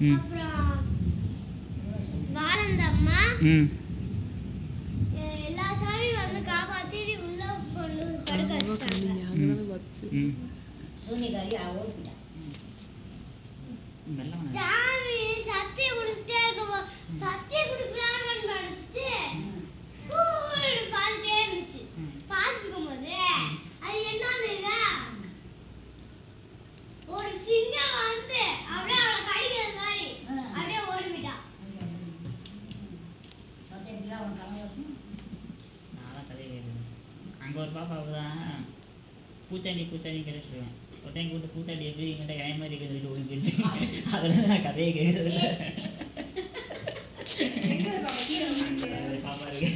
ம். அப்புறம் வாழந்தம்மா ம். அஹ் எல்லா சாமியும் வந்து காப்பாத்தி உள்ள கொண்டு படுக்க வச்சிட்டாங்க. சாமி சத்தியம் பார்த்தீங்களா உன் கனவு நான் தான் கதையை கேட்குறேன் அங்கே ஒரு பாப்பா தான் பூச்சாண்டி பூச்சாண்டி கேட்டுட்டு இருக்கேன் ஒரு டைம் கூப்பிட்டு பூச்சாண்டி எப்படி எங்கிட்ட கை மாதிரி இருக்குன்னு சொல்லிட்டு ஓடி போயிடுச்சு. அதில் தான் நான் கதையை கேட்குறது பாப்பா? இருக்கு.